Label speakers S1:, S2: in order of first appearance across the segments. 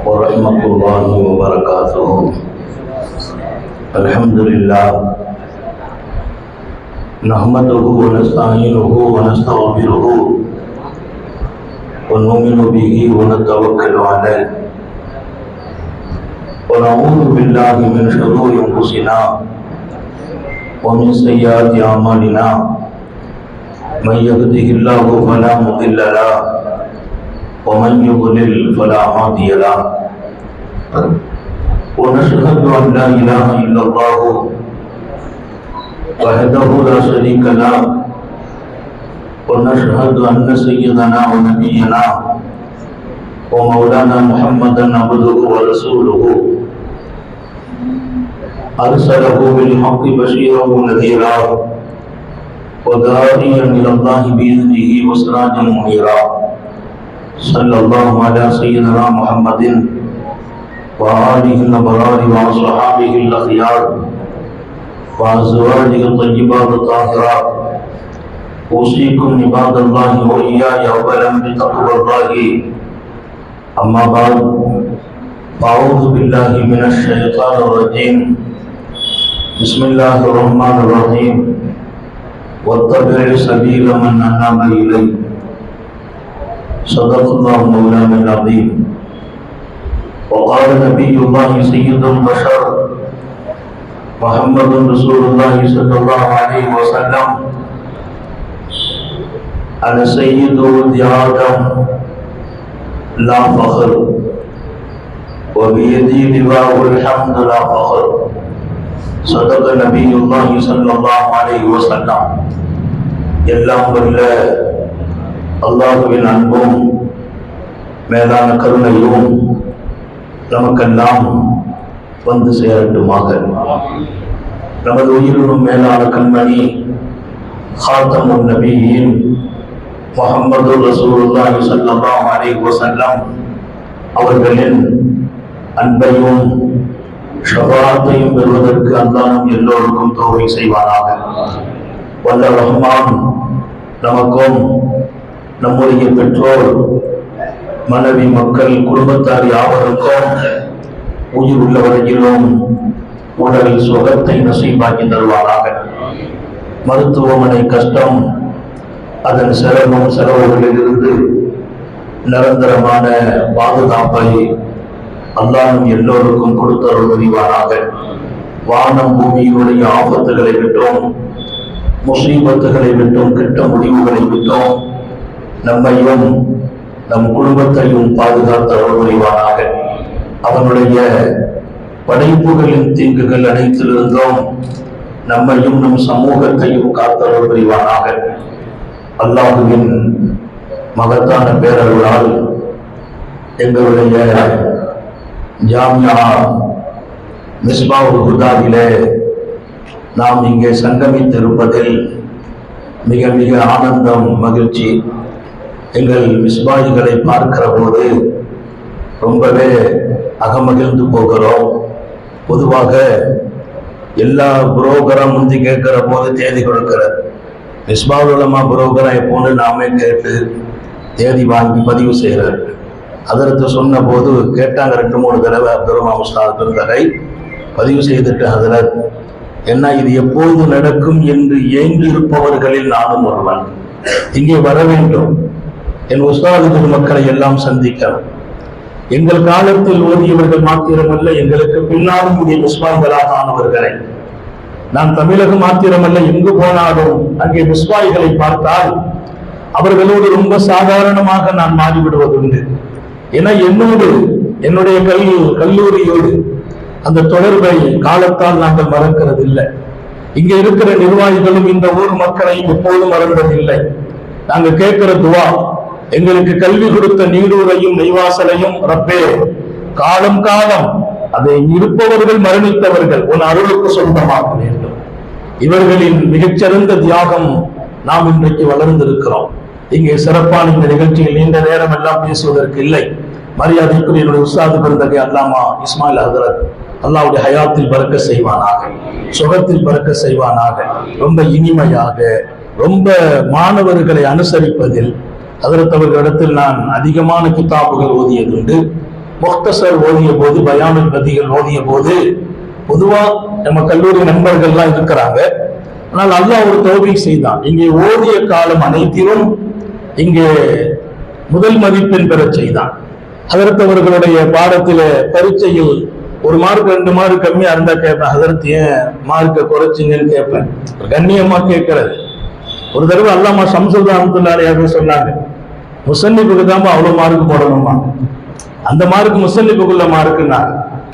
S1: ورحمة الله وبركاته. الحمد لله نحمده ونستعينه ونستغفره ونؤمن به ونتوكل عليه. ونعوذ بالله من شرور انفسنا ومن سيئات اعمالنا من يهده الله فلا مضل له ومن يضلل فلا هادي له. ونشهد ان لا اله الا الله وحده لا شريك له. ونشهد ان سيدنا ونبينا ومولانا محمدا عبده ورسوله. ارسله بالحق بشيرا ونذيرا وداعيا الى الله باذنه وسراجا منيرا. صلی اللہ علیہ سیدنا محمد وآلہ البرار وصحابہ الاخیار وآزواجہ الطیبات الطاہرات. اوسیکم عباد اللہ وإیایا اولا بتقوى اللہ. اما بعد فاؤذ باللہ من الشیطان الرجیم. بسم اللہ الرحمن الرحیم. واتبع سبیل من اناب الیہ صدق الله مولانا العظيم وقال نبي الله سيد البشر محمد رسول الله صلى الله عليه وسلم أنا سيد ولد آدم لا فخر وبيدي لواء الحمد لا فخر صدق نبي الله صلى الله عليه وسلم எல்லாம் வல்ல அல்லாஹுவின் அன்பும் மேலான கருணையும் நமக்கெல்லாம் வந்து சேரட்டுமாக. நமது உயிரினும் மேலான கண்மணி ஹாத்தமுன் நபியின் முகமது ரசூலுல்லாஹி சல்லாம் அலி வசல்லாம் அவர்களின் அன்பையும் ஷபாத்தையும் பெறுவதற்கு அல்லாஹும் எல்லோருக்கும் தோவை செய்வானாக. வல்ல ரஹ்மான் நமக்கும் நம்முடைய பெற்றோர் மனைவி மக்கள் குடும்பத்தார் யாவருக்கும் உயிர் உள்ள வரையிலும் உடல் சுகத்தை நசீபாக்கி தருவாராக. மருத்துவமனை கஷ்டம் அதன் சிரமம் செலவுகளிலிருந்து நிரந்தரமான பாதுகாப்பை அல்லாஹ் எல்லோருக்கும் கொடுத்தருள் புரிவாராக வானம் பூமியினுடைய ஆபத்துகளை விட்டோம் முசீபத்துகளை விட்டும் கிட்ட முடிவுகளை விட்டோம் நம்மையும் நம் குடும்பத்தையும் பாதுகாத்த புரிவானாக அவனுடைய படைப்புகளின் தீங்குகள் அனைத்திலிருந்தும் நம்மையும் நம் சமூகத்தையும் காத்தவர் புரிவானாக அல்லாஹுவின் மகத்தான பேரர்களால் எங்களுடைய ஜாமியா மிஸ்பாவுல் ஹுதாவிலே நாம் இங்கே சங்கமித்திருப்பதில் மிக மிக ஆனந்தம் மகிழ்ச்சி. எங்கள் மிஸ்பாயிகளை பார்க்கிற போது ரொம்பவே அகமகிழ்ந்து போகிறோம். பொதுவாக எல்லா புரோக்கரும் முந்தி கேட்கிற போது தேதி கொடுக்கிற மிஸ்பாவுலமா புரோக்கரை எப்போன்னு நாமே கேட்டு தேதி வாங்கி பதிவு செய்கிறார். அதற்கு சொன்ன போது கேட்டாங்க ரெண்டு மூணு தடவை அப்துல்மா முஸ்தாத் பிறந்தகை பதிவு செய்துட்டு அதில் என்ன இது எப்போது நடக்கும் என்று ஏங்கி இருப்பவர்களில் நானும் ஒருவன். இங்கே வர வேண்டும். என் உஸ்தாது மக்களை எல்லாம் சந்திக்கிறோம். எங்கள் காலத்தில் ஓதியவர்கள் மாத்திரமல்ல எங்களுக்கு பின்னாலும் உடைய முஸ்வாய்களாக ஆனவர்களை. நான் தமிழகம் மாத்திரமல்ல எங்கு போனாலும் அங்கே முஸ்வாய்களை பார்த்தால் அவர்களோடு ரொம்ப சாதாரணமாக நான் மாறிவிடுவதுண்டு. ஏன்னா என்னோடு என்னுடைய கல்வி கல்லூரியோடு அந்த தொடர்பை காலத்தால் நாங்கள் மறக்கிறது இல்லை இங்க இருக்கிற நிர்வாகிகளும் இந்த ஊர் மக்களையும் எப்போதும் மறந்ததில்லை. நாங்க கேட்கிற துவா எங்களுக்கு கல்வி கொடுத்த நீரூரையும் நெய்வாசலையும் ரப்பே. காலம் காலம் அதை இருப்பவர்கள் மரணித்தவர்கள். உன் அருளுக்கு சொந்தமாக வேண்டும். இவர்களின் மிகச்சிறந்த தியாகம் நாம் இன்றைக்கு வளர்ந்திருக்கிறோம். இங்கே சிறப்பான இந்த நிகழ்ச்சியில் நீண்ட நேரம் எல்லாம் பேசுவதற்கு இல்லை. மரியாதைக்குரிய என்னுடைய உஸ்தாது பிறந்தகை அல்லாமா இஸ்மாயில் ஹசரத். அல்லாவுடைய ஹயாத்தில் பறக்க செய்வானாக. சுகத்தில் பறக்க செய்வானாக. ரொம்ப இனிமையாக ரொம்ப மாணவர்களை அனுசரிப்பதில் அதற்கு அவர்களிடத்தில் நான் அதிகமான கிதாபுகள் ஓதியதுண்டு. முக்தசர் ஓதிய போது பயானு பதிகள் ஓதிய போது பொதுவா நம்ம கல்லூரி நண்பர்கள்லாம் இருக்கிறாங்க. ஆனால் அல்லாஹ் ஒரு தோல்வி செய்தான். இங்கே ஓதிய காலம் அனைத்திலும் இங்கே முதல் மதிப்பெண் பெறச் செய்தான். அதற்கு பாடத்தில் பாடத்தில பரீட்சையில் ஒரு மார்க் ரெண்டு மார்க் கம்மியா இருந்தா கேட்பேன். அதற்கு ஏன் மார்க்கை குறைச்சிங்கன்னு கேட்பேன். கண்ணியமா கேட்கறது. ஒரு தடவை அல்லாமா யாரும் சொன்னாங்க. முசன்னிப்புக்கு தான் அவ்வளோ மார்க் போடணுமா? அந்த மார்க் முசல்லிப்புக்குள்ள மார்க்குன்னா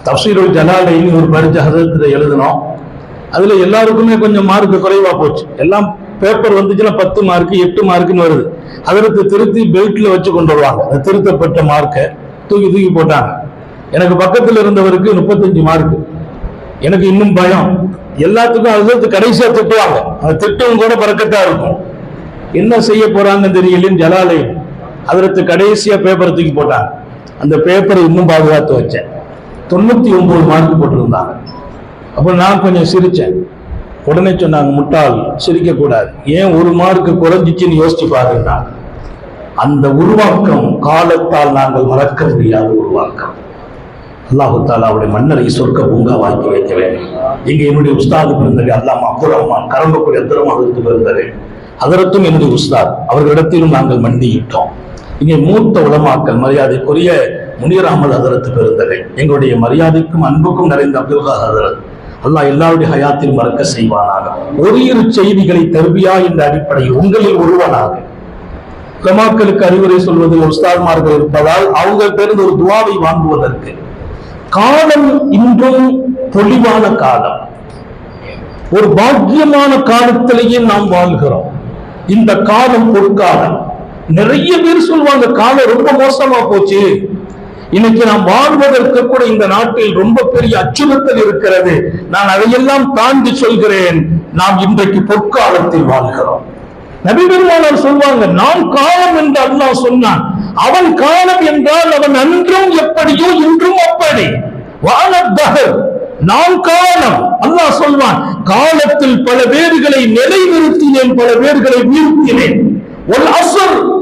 S1: தப்சீருல் ஜலாலைன்னு ஒரு பரிச்சை ஹதத்தில் எழுதணும் அதில் எல்லாருக்குமே கொஞ்சம் மார்க் குறைவா போச்சு. எல்லாம் பேப்பர் வந்துச்சுன்னா பத்து மார்க் எட்டு மார்க்குன்னு வருது. அதற்கு திருத்தி பெல்ட்டில் வச்சு கொண்டு வருவாங்க. அந்த திருத்தப்பட்ட மார்க்கை தூக்கி தூக்கி போட்டாங்க. எனக்கு பக்கத்தில் இருந்தவருக்கு முப்பத்தஞ்சு மார்க் எனக்கு இன்னும் பயம். எல்லாத்துக்கும் அது கடைசியாக திட்டுவாங்க. அந்த திட்டம் கூட பறக்கட்டாக இருக்கும். என்ன செய்ய போறாங்கன்னு தெரியலன்னு ஜலாலை. அதற்கு கடைசியா பேப்பர் தூக்கி போட்டாங்க அந்த பேப்பரை இன்னும் பாதுகாத்து வச்சேன். தொண்ணூத்தி ஒன்பது மார்க் போட்டிருந்தாங்க. அப்போ நான் கொஞ்சம் சிரிச்சேன். உடனே சொன்னாங்க முட்டாள் சிரிக்க கூடாது ஏன் ஒரு மார்க்கு குறைஞ்சிச்சுன்னு யோசிச்சு பாருங்க அந்த உருவாக்கம் காலத்தால் நாங்கள் மறக்க முடியாத உருவாக்கம். அல்லாஹு அவருடைய மன்னரை சொர்க்க பூங்கா வாங்கி வைக்க வேண்டும் இங்கே என்னுடைய உஸ்தாது பிறந்தது அல்லாமா அப்துல் ரஹ்மான் கரம்பக்குடி அப்துல் மகத்து பிறந்தது அதற்கும் என்னுடைய உஸ்தாத் அவர்களிடத்திலும் நாங்கள் மண்டியிட்டோம் இங்கே மூத்த உலமாக்கல் மரியாதைக்குரிய முனீர் அகமது ஹதரத்து பெருந்தகை எங்களுடைய மரியாதைக்கும் அன்புக்கும் நிறைந்த அப்துல் ஹசரத். அல்லாஹ் எல்லாருடைய ஹயாத்தில் மறக்க செய்வானாக. ஒரு இரு செய்திகளை தருவியா என்ற அடிப்படையில் உங்களில் ஒருவனாக. உலமாக்களுக்கு அறிவுரை சொல்வதில் உஸ்தாத்மார்கள் இருப்பதால் அவங்க பேருந்து ஒரு துவாவை வாங்குவதற்கு. காலம் இன்றும் பொலிவான காலம். ஒரு பாக்கியமான காலத்திலேயே நாம் வாழ்கிறோம். இந்த காலம் பொற்காலம். நிறைய பேர் சொல்லுவாங்க காலம் ரொம்ப மோசமா போச்சு. இன்னைக்கு நாம் வாழ்வதற்கு கூட இந்த நாட்டில் ரொம்ப பெரிய அச்சுறுத்தல் இருக்கிறது. நான் அதையெல்லாம் தாண்டி சொல்கிறேன். நாம் இன்றைக்கு பொற்காலத்தில் வாழ்கிறோம். நபி பெருமானார் சொல்வாங்க நாம் காலம் என்று அல்லாஹ் சொன்னான். அவன் காலம் என்றால் அவன் அன்றும் எப்படியோ இன்றும் அப்படி. வானத்தகர் நாம் காலம். அல்லாஹ் சொல்வான் காலத்தில் பல பேர்களை நிலைநிறுத்தினேன் பல பேர்களை வீழ்த்தினேன். ஒரு அசர்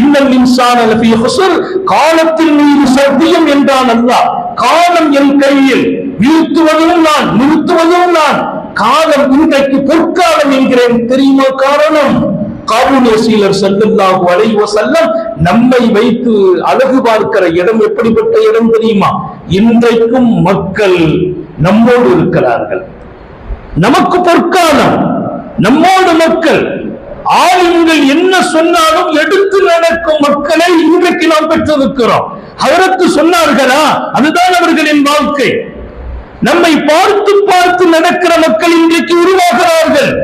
S1: இன்னல் இன்சான் லஃபீ ஹுசர் காலத்தின் மீது சத்தியம் என்றான் அல்லாஹ். காலம் என் கையில் வீழ்த்துவதும் நான் நிறுத்துவதும் நான். காலம் இன்றைக்கு பொற்காலம் என்கிறேன். தெரியுமா காரணம்? காபூனேசியலர் செல்லல்லாஹு அலைவ செல்லம் நம்மை வைத்து அழகு பார்க்கிற இடம் எப்படிப்பட்ட இடம் தெரியுமா? இன்றைக்கும் மக்கள் நம்மோடு இருக்கிறார்கள். நமக்கு பொற்காலம் நம்மோடு மக்கள் ஆளுங்கள் என்ன சொன்னாலும் எடுத்து நடக்கும் மக்களை இன்றைக்கு நாம் பெற்றிருக்கிறோம். அவருக்கு சொன்னார்களா? அதுதான் அவர்களின் வாழ்க்கை. நம்மை பார்த்து பார்த்து நடக்கிற மக்கள் இன்றைக்கு உருவாகிறார்கள்.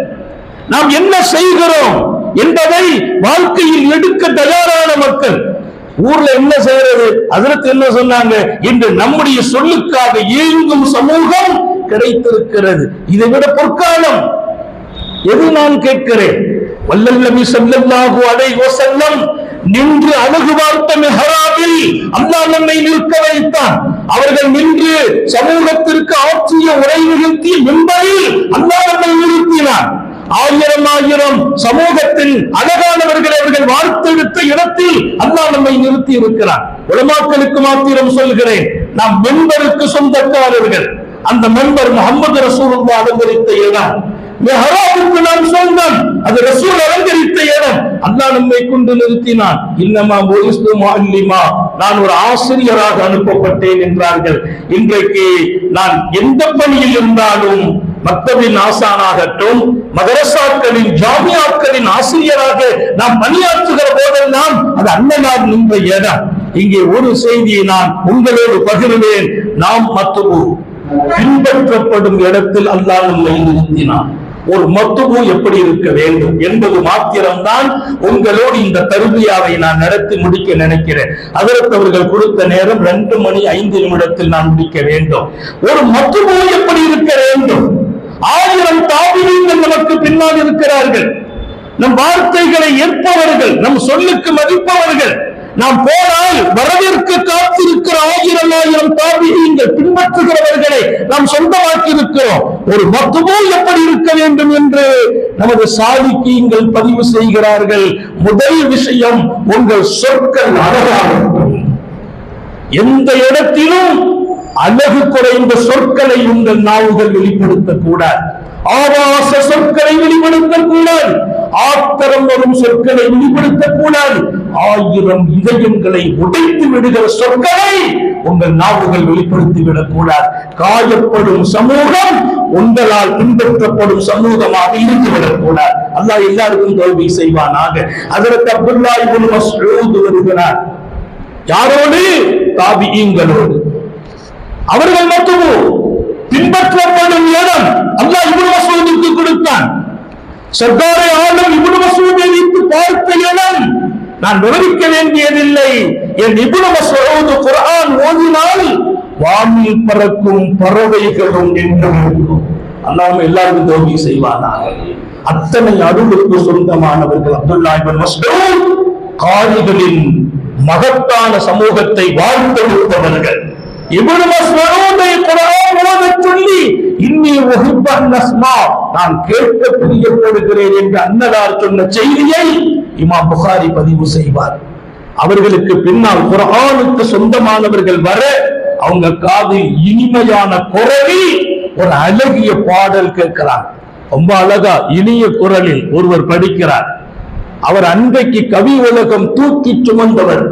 S1: நாம் என்ன செய்கிறோம் என்பதை வாழ்க்கையில் எடுக்க தயாரான மக்கள். ஊர்ல என்ன செய்யறது? அதற்கு என்ன சொன்னாங்க? இன்று நம்முடைய சொல்லுக்காக இயங்கும் சமூகம் கிடைத்திருக்கிறது. இதை விட பொற்காலம். எது நான் கேட்கிறேன்? வல்லல் நபி அலைஹி வஸல்லம் நின்று அழகு பார்த்த மெஹராபில் அல்லாஹ் நம்மை நிற்க வைத்தான். அவர்கள் நின்று சமூகத்திற்கு ஆற்றிய உரை நிகழ்த்திய மின்பரில் அல்லாஹ் நம்மை நிறுத்தினான். ஆயிரம் ஆயிரம் சமூகத்தில் அழகானவர்களை அவர்கள் வாழ்த்தெடுத்த இடத்தில் அல்லாஹ் நம்மை நிறுத்தி இருக்கிறார் உலமாக்களுக்கு மாத்திரம் சொல்கிறேன் நாம் மென்பருக்கு சொந்தக்காரர்கள். அந்த மெம்பர் முகமது ரசூலுல்லாஹ் அலங்கரித்த இடம் மெஹராபுக்கு நான் சொந்தம் அது ரசூல் அலங்கரித்த இடம். அல்லா நம்மை கொண்டு நிறுத்தினான். இன்னமா போலிஸ்து முஅல்லிமா. நான் ஒரு ஆசிரியராக அனுப்பப்பட்டேன் என்றார்கள். இன்றைக்கு நான் எந்த பணியில் இருந்தாலும் மக்தபின் ஆசானாகட்டும் மதரசாக்களின் ஜாமியாக்களின் ஆசிரியராக நாம் பணியாற்றுகிற போதெல்லாம் அது அண்ணனார் நின்ற இடம். இங்கே ஒரு செய்தியை நான் உங்களோடு பகிர்வேன். நாம் மத்துவு பின்பற்றப்படும் இடத்தில் அல்லாஹ் நம்மை நிறுத்தினான். ஒரு மத்துவு எப்படி இருக்க வேண்டும் என்பது மாத்திரம்தான் உங்களோடு இந்த தருமையாவை நான் நடத்தி முடிக்க நினைக்கிறேன். அதற்கு அவர்கள் கொடுத்த நேரம் ரெண்டு மணி ஐந்து நிமிடத்தில் நான் முடிக்க வேண்டும். ஒரு மத்துவு எப்படி இருக்க வேண்டும்? ஆயிரம் தாபிரியங்கள் நமக்கு பின்னால் இருக்கிறார்கள். நம் வார்த்தைகளை ஏற்பவர்கள் நம் சொல்லுக்கு மதிப்பவர்கள் நாம் போனால் வரவேற்க காத்திருக்கிற ஆயிரம் ஆயிரம் தாபிரியங்கள் பின்பற்றுகிறவர்களை நாம் சொந்தமாக்கி இருக்கிறோம் ஒரு மத்துவோ எப்படி இருக்க வேண்டும் என்று நமது சாதிக்கீங்கள் பதிவு செய்கிறார்கள். முதல் விஷயம் உங்கள் சொற்கள் அழகாக இருக்கும். எந்த இடத்திலும் அழகு குறைந்த சொற்களை உங்கள் நாவுகள் வெளிப்படுத்தக்கூடாது. ஆபாச சொற்களை வெளிப்படுத்தக்கூடாது. ஆத்திரம் வரும் சொற்களை வெளிப்படுத்தக் கூடாது. ஆயிரம் இதயங்களை உடைத்து விடுகிற சொற்களை உங்கள் நாவுகள் வெளிப்படுத்திவிடக் கூடாது. காயப்படும் சமூகம் உங்களால் பின்பற்றப்படும் சமூகமாக இருந்துவிடக் கூடாது. அல்லாஹ் எல்லாருக்கும் தோல்வி செய்வானாக. அதற்கு அப்துல்லா இவன் எழுந்து வருகிறார். யாரோடு? தாபியங்களோடு. அவர்கள் மட்டுமோ? பின்பற்றப்படும் இடம் அல்லாஹ் இவ்வளவு மஸ்ஊதுக்கு கொடுத்தான். சர்தாரை ஆளும் இப்னு மசூதை வைத்து பார்த்த இடம் நான் விவரிக்க வேண்டியதில்லை என் இப்னு மசூது குரான் ஓதினால் வானில் பறக்கும் பறவைகளும் என்றும் இருக்கும் அல்லாம எல்லாருக்கும் தோல்வி செய்வானாக. அத்தனை அருளுக்கு சொந்தமானவர்கள் அப்துல்லா இபன் மஸ்தூர் காரிகளின் மகத்தான சமூகத்தை வாழ்த்தெடுத்தவர்கள் இப்னு ஓதச் சொல்லி இன்னி உஹிப்பன் நஸ்மா நான் கேட்க பிரியப்படுகிறேன் என்று அன்னதார் சொன்ன செய்தியை இமாம் புகாரி பதிவு செய்வார். அவர்களுக்கு பின்னால் குரானுக்கு சொந்தமானவர்கள் வர அவங்க காது இனிமையான குரலில் ஒரு அழகிய பாடல் கேட்கிறார். ரொம்ப அழகா இனிய குரலில் ஒருவர் படிக்கிறார். அவர் அன்றைக்கு கவி உலகம் தூக்கி சுமந்தவர்.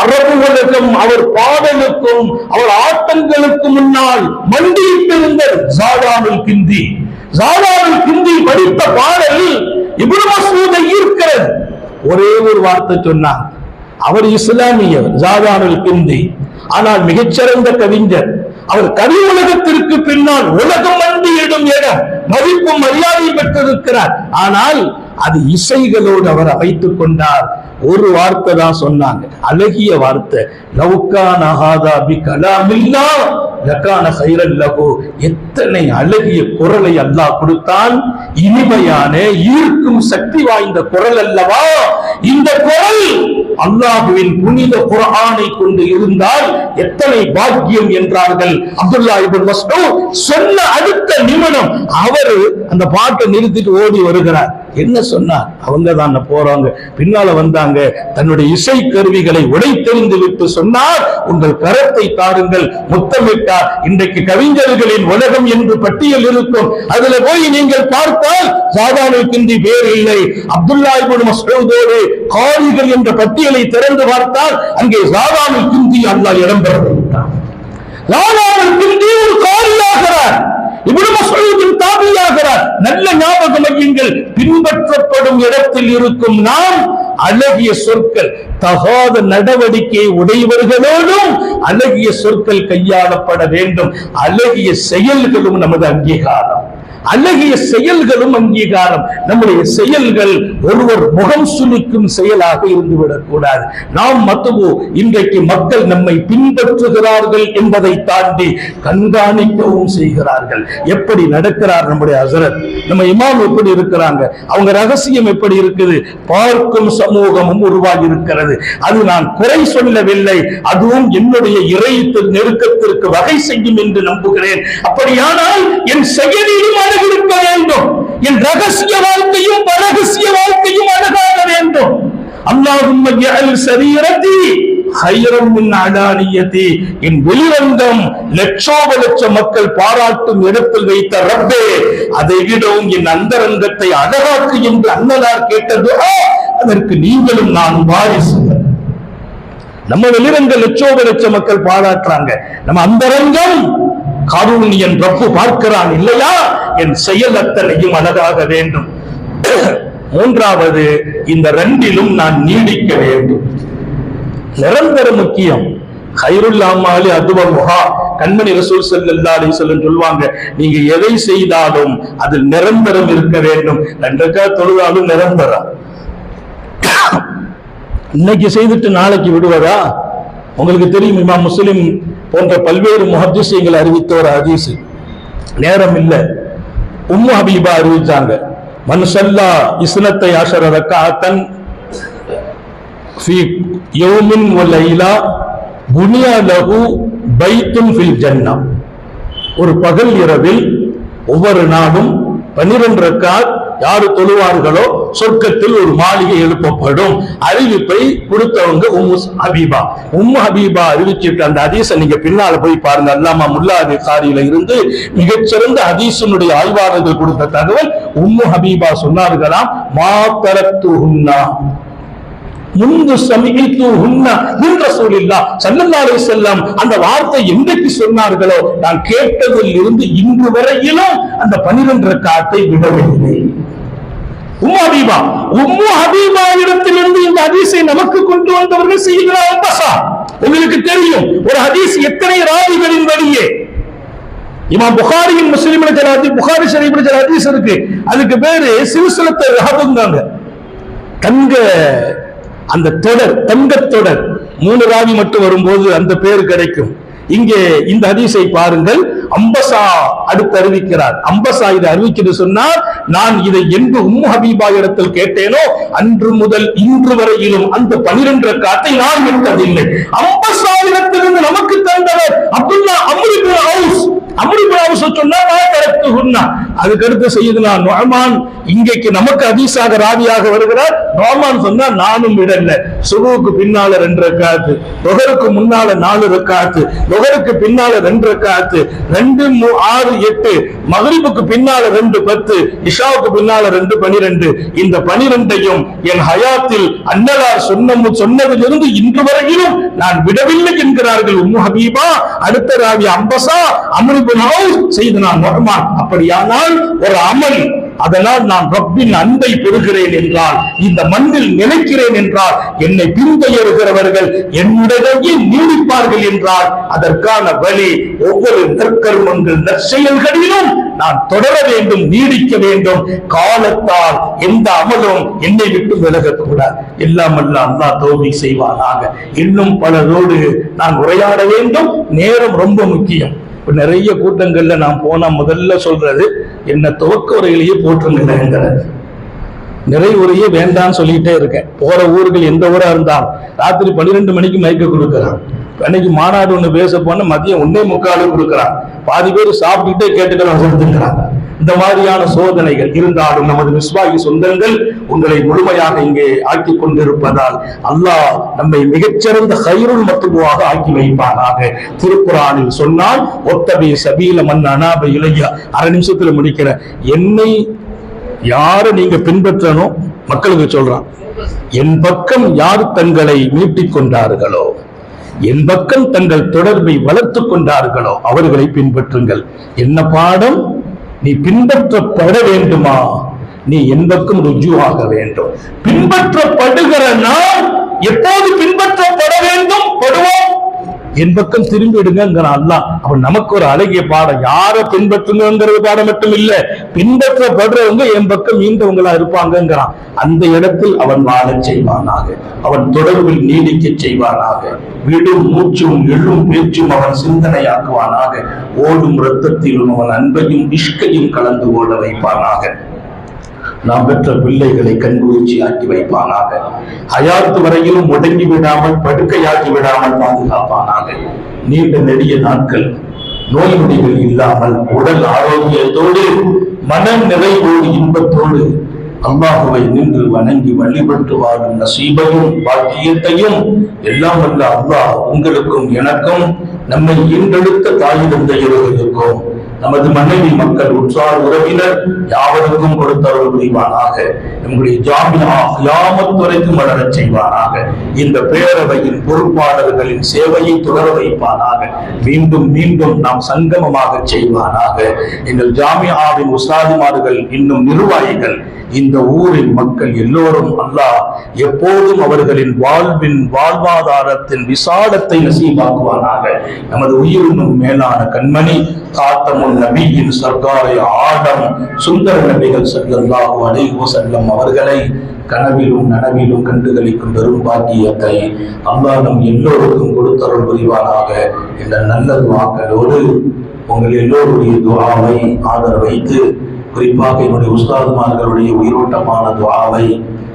S1: அரபு உலகம் அவர் பாடலுக்கும் அவர் ஆட்டங்களுக்கு முன்னால் மண்டியிட்டிருந்த ஜாதானுல் கிந்தி. ஜாதானுல் கிந்தி படித்த பாடலில் இவ்வளவு மசூதை ஈர்க்கிறது. ஒரே ஒரு வார்த்தை சொன்னார். அவர் இஸ்லாமியர் ஜாதானுல் கிந்தி. ஆனால் மிகச்சிறந்த கவிஞர். அவர் கவி உலகத்திற்கு பின்னால் உலகம் மண்டியிடும் என மதிப்பும் மரியாதை பெற்றிருக்கிறார். ஆனால் அது இசைகளோடு அவர் அமைத்துக் கொண்டார். ஒரு வார்த்தை தான் சொன்னாங்க. அழகிய வார்த்தை. லவுக்கான ஹாதா பி கலாமில்லா லக்கான சைரல்லகோ எத்தனை அழகிய குரலை அல்லாஹ் கொடுத்தான். இனிமையான ஈர்க்கும் சக்தி வாய்ந்த குரல் அல்லவா? இந்த குரல் அல்லாஹுவின் புனித குரானை கொண்டு இருந்தால் எத்தனை பாக்கியம் என்றார்கள். அப்துல்லா இப்னு மஸ்டோ சொன்ன அடுத்த நிமிடம் அவர் அந்த பாட்டை நிறுத்திட்டு ஓடி வருகிறார். என்ன சொன்னார் அவங்க தான் போறாங்க. பின்னால வந்தாங்க. தன்னுடைய இசை கருவிகளை உடைத்தெறிந்து விட்டு சொன்னார் உங்கள் கரத்தை தாருங்கள் முத்தமிட்டார் இன்றைக்கு கவிஞர்களின் உலகம் என்று பட்டியல் இருக்கும். அதுல போய் நீங்கள் பார்த்தால் சாதானுக்கின்றி பேர் இல்லை. அப்துல்லா மசோதோடு காரிகள் என்ற பட்டியலை திறந்து பார்த்தால் அங்கே சாதானுல் கிந்தி அல்லாஹ் இடம் பெற விட்டார் சாதானுல் கிந்தி ஒரு காரியாகிறார் தாபியாகிறார் நல்ல ஞாபகம் வையுங்கள் பின்பற்றப்படும் இடத்தில் இருக்கும் நாம் அழகிய சொற்கள் தகாத நடவடிக்கை உடையவர்களோடும் அழகிய சொற்கள் கையாளப்பட வேண்டும். அழகிய செயல்களும் நமது அங்கீகாரம். அழகிய செயல்களும் அங்கீகாரம். நம்முடைய செயல்கள் ஒருவர் முகம் சுளிக்கும் செயலாக இருந்துவிடக் கூடாது நாம் மத்துவோ இன்றைக்கு மக்கள் நம்மை பின்பற்றுகிறார்கள் என்பதை தாண்டி கண்காணிக்கவும் செய்கிறார்கள். எப்படி நடக்கிறார் நம்முடைய அசரத் நம்ம இமாம் எப்படி இருக்கிறாங்க? அவங்க ரகசியம் எப்படி இருக்குது? பார்க்கும் சமூகமும் உருவாகி இருக்கிறது அது நான் குறை சொல்லவில்லை. அதுவும் என்னுடைய இறை நெருக்கத்திற்கு வகை செய்யும் என்று நம்புகிறேன். அப்படியானால் என் செயலிலும் அழகு இருக்க வேண்டும். என் ரகசிய வாழ்க்கையும் பரகசிய வாழ்க்கையும் அழகாக வேண்டும். அல்லாஹும் ஜஅல் என் வெளிரங்கம் லட்சோப லட்ச மக்கள் பாராட்டும் இடத்தில் வைத்த ரப்பே அதை விடவும் என் அந்தரங்கத்தை அழகாக்கு என்று அன்னலார் கேட்டது அதற்கு நீங்களும் நான் வாரிசுகள். நம்ம வெளிரங்க லட்சோப லட்ச மக்கள் பாராட்டுறாங்க. நம்ம அந்தரங்கம் காரூணியன் பிரபு பார்க்கிறான் இல்லையா? என் செயல் அத்தனையும் அழகாக வேண்டும். மூன்றாவது இந்த ரெண்டிலும் நான் நீடிக்க வேண்டும். நிரந்தர முக்கியம். ஹைருல்லாமாலி அதுவ முகா கண்மணி ரசூல் ஸல்லல்லாஹு அலைஹி சொல்லுவாங்க சொல்வாங்க நீங்க எதை செய்தாலும் அதில் நிரந்தரம் இருக்க வேண்டும். ரெண்டக்கா தொழுதாலும் நிரந்தரம். இன்னைக்கு செய்துட்டு நாளைக்கு விடுவதா? உங்களுக்கு தெரியும் இமா முஸ்லிம் போன்ற பல்வேறு முஹத்திசைகள் அறிவித்த ஒரு ஹதீஸ். நேரம் இல்லை உம்மு ஹபீபா அறிவிச்சாங்க. மனுஷல்லா சல்லா இஸ்னத்தை அஷர ரக்காத்தன் யௌமின் லைலா புனியா ஃபில் ஜன்னா ஒரு பகல் இரவில் ஒவ்வொரு நாளும் பன்னிரண்டு ரக்காத் யாரு தொழுவார்களோ சொர்க்கத்தில் ஒரு மாளிகை எழுப்பப்படும். அறிவிப்பை கொடுத்தவங்க உம்மு ஹபீபா. உம்மு ஹபீபா அறிவிச்சிட்டு அந்த ஹதீஸை நீங்க பின்னால போய் பாருங்க. அல்லாமா முல்லா காரியில இருந்து மிகச்சிறந்த ஹதீசனுடைய ஆய்வாளர்கள் கொடுத்த தகவல் உம்மு ஹபீபா சொன்னார்களாம் மா தரத்துஹுன்னா முன்பு சமீத்து உன்ன என்ற சொல்லில்லா சல்லல்லாலே செல்லம் அந்த வார்த்தை என்றைக்கு சொன்னார்களோ நான் கேட்டதில் இருந்து இன்று வரையிலும் அந்த பனிரெண்டு காத்தை விடவில்லை உம்மு ஹபீபா உம்மு ஹபீபா இடத்திலிருந்து இந்த ஹதீஸை நமக்கு கொண்டு வந்தவர்கள் செய்கிறார் அம்பசா உங்களுக்கு தெரியும் ஒரு ஹதீஸ் எத்தனை ராவிகளின் வழியே. இமாம் புகாரியின் முஸ்லிம் புகாரி ஷரீஃபில் சில ஹதீஸ் இருக்கு. அதுக்கு பேரு சிறுசலத்தை ரஹபுங்காங்க தங்க அந்த தொடர் தங்கத் தொடர் மூணு ராவி மட்டும் வரும்போது அந்த பேர் கிடைக்கும். இங்கே இந்த ஹதீஸை பாருங்கள். அம்பசா அடுத்து அறிவிக்கிறார். அம்பசா இதை அறிவிக்கிறது சொன்னால் நான் இதை என்று உம்மு ஹபீபா இடத்தில் கேட்டேனோ அன்று முதல் இன்று வரையிலும் அந்த பனிரெண்டு காத்தை நான் விட்டதில்லை அம்பசா இடத்திலிருந்து நமக்கு தந்தவர் அப்துல்லா அம்ரிபுல் ஹவுஸ் அம்ரிபுல் ஹவுஸ் சொன்னா நான் கரெக்ட் சொன்னா செய்யுதுனா நொஹமான் இங்கேக்கு நமக்கு அதீசாக ராவியாக வருகிறார். நொஹமான் சொன்னா நானும் விடல. சுபுவுக்கு பின்னால ரெண்டு ரக்காத்து. நொகருக்கு முன்னால நாலு ரக்காத்து. நொகருக்கு பின்னால ரெண்டு ரக்காத்து. ரெண்டு ஆறு எட்டு. மகரிபுக்கு பின்னால ரெண்டு பத்து. இஷாவுக்கு பின்னால ரெண்டு பனிரெண்டு. இந்த பனிரெண்டையும் என் ஹயாத்தில் அன்னலார் சொன்ன சொன்னதிலிருந்து இன்று வரையிலும் நான் விடவில்லை என்கிறார்கள் உம்மு ஹபீபா. அடுத்த ராவி அம்பசா அமருபின் செய்து நான் நொஹமான் அப்படியானால் ஒரு அமல். அதனால் நான் ரப்பின் அன்பை பெறுகிறேன் என்றால் இந்த மண்ணில் நினைக்கிறேன் என்றால் என்னை பின்தொடர்கிறவர்கள் என்னுடைய நீடிப்பார்கள் என்றால் அதற்கான வழி ஒவ்வொரு நற்கர்மங்கள் நற்செயல்களிலும் நான் தொடர வேண்டும் நீடிக்க வேண்டும். காலத்தால் எந்த அமலும் என்னை விட்டு விலகக்கூடாது. எல்லாம் அல்ல அல்லாஹ் தோல்வி செய்வானாக. இன்னும் பலரோடு நான் உரையாட வேண்டும். நேரம் ரொம்ப முக்கியம். இப்போ நிறைய கூட்டங்களில் நான் போனால் முதல்ல சொல்றது என்னை துவக்க உரையிலேயே போட்டுருங்கிறது நிறை உரையே வேண்டாம்னு சொல்லிக்கிட்டே இருக்கேன். போகிற ஊர்கள் எந்த ஊராக இருந்தால் ராத்திரி பன்னிரெண்டு மணிக்கு மயக்க கொடுக்குறான். அன்னைக்கு மாநாடு ஒன்று பேச போனால் மதியம் ஒன்னே முக்காலும் கொடுக்குறான். பாதி பேர் சாப்பிட்டுக்கிட்டே கேட்டுக்கலாம் கொடுத்துக்கிறாங்க இந்த மாதிரியான சோதனைகள் இருந்தாலும் நமது விஸ்வாகி சொந்தங்கள் உங்களை முழுமையாக இங்கே ஆக்கி கொண்டிருப்பதால் அல்லாஹ் நம்மை மிகச்சிறந்த கயிறுள் மத்துவாக ஆக்கி வைப்பானாக. திருக்குறானில் சொன்னால் ஒத்தபி சபீல மன் அனாப இளையா அரை நிமிஷத்துல முடிக்கிற என்னை யாரை நீங்க பின்பற்றணும் மக்களுக்கு சொல்றான் என் பக்கம் யார் தங்களை மீட்டிக் கொண்டார்களோ? என் பக்கம் தங்கள் தொடர்பை வளர்த்துக் கொண்டார்களோ? அவர்களை பின்பற்றுங்கள். என்ன பாடம்? நீ பின்பற்றப்பட வேண்டுமா? நீ எந்தக்கும் ருஜுவாக வேண்டும். பின்பற்றப்படுகிற நான் எப்போது பின்பற்றப்பட வேண்டும்? படுவோம் என் பக்கம் திரும்பிடுங்கிற அல்லா அப்ப நமக்கு ஒரு அழகிய பாடம். யாரை பின்பற்றுங்கிறது பாடம் மட்டும் இல்ல பின்பற்றப்படுறவங்க என் பக்கம் மீண்டவங்களா இருப்பாங்கங்கிறான். அந்த இடத்தில் அவன் வாழச் செய்வானாக. அவன் தொடர்பில் நீடிக்க செய்வானாக. விடும் மூச்சும் எழும் பேச்சும் அவன் சிந்தனையாக்குவானாக. ஓடும் இரத்தத்திலும் அவன் அன்பையும் இஷ்கையும் கலந்து ஓட வைப்பானாக. நாம் பெற்ற பிள்ளைகளை கண்குளிர்ச்சி ஆக்கி வைப்பானாக. ஹயாத்து வரையிலும் முடங்கி விடாமல் படுக்கையாக்கி விடாமல் பாதுகாப்பானாக. நீண்ட நெடிய நாட்கள் நோய் நொடிகள் இல்லாமல் உடல் ஆரோக்கியத்தோடு மன நிறைவோடு இன்பத்தோடு அல்லாஹுவை நின்று வணங்கி வழிபட்டு வாழும் நசீபையும் பாக்கியத்தையும் எல்லாம் வல்ல அல்லாஹ் உங்களுக்கும் எனக்கும் நம்மை ஈண்டெடுத்த தாய் தந்தையர்களுக்கும் நமது மனைவி மக்கள் உற்றார் உறவினர் யாவருக்கும் கொடுத்தருள் புரிவானாக. நம்முடைய ஜாமியா யாமத்துறைக்கும் வளரச் செய்வானாக. இந்த பேரவையின் பொறுப்பாளர்களின் சேவையை தொடர வைப்பானாக. மீண்டும் மீண்டும் நாம் சங்கமமாக செய்வானாக. எங்கள் ஜாமியாவின் உசாதிமார்கள் இன்னும் நிர்வாகிகள். இந்த ஊரின் மக்கள் எல்லோரும் அல்லாஹ் எப்போதும் அவர்களின் வாழ்வின் வாழ்வாதாரத்தின் விசாலத்தை நசீபாக்குவானாக. நமது உயிரினும் மேலான கண்மணி காத்தமுன் நபியின் சர்க்காரை ஆடம் சுந்தர நபிகள் ஸல்லல்லாஹு அலைஹி செல்லம் அவர்களை கனவிலும் நனவிலும் கண்டுகளிக்கும் பெரும் பாக்கியத்தை அம்மா எல்லோருக்கும் கொடுத்தருள் புரிவானாக என்ற நல்ல துவாக்களோடு உங்கள் எல்லோருடைய துவாவை ஆதரவு வைத்து குறிப்பாக என்னுடைய உஸ்தாதுமார்களுடைய உயிரோட்டமான துவாவை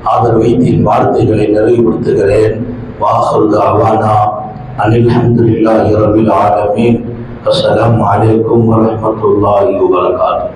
S1: ஆதரவு வைத்து என் வார்த்தைகளை நிறைவுபடுத்துகிறேன். வாஹுல் தாவானா. அனில் அஹமதுல்லா இரவில் ஆலமீன் அஸ்லாம்
S2: வலைக்கம் வரமத்துல்லாஹி வரகாத்து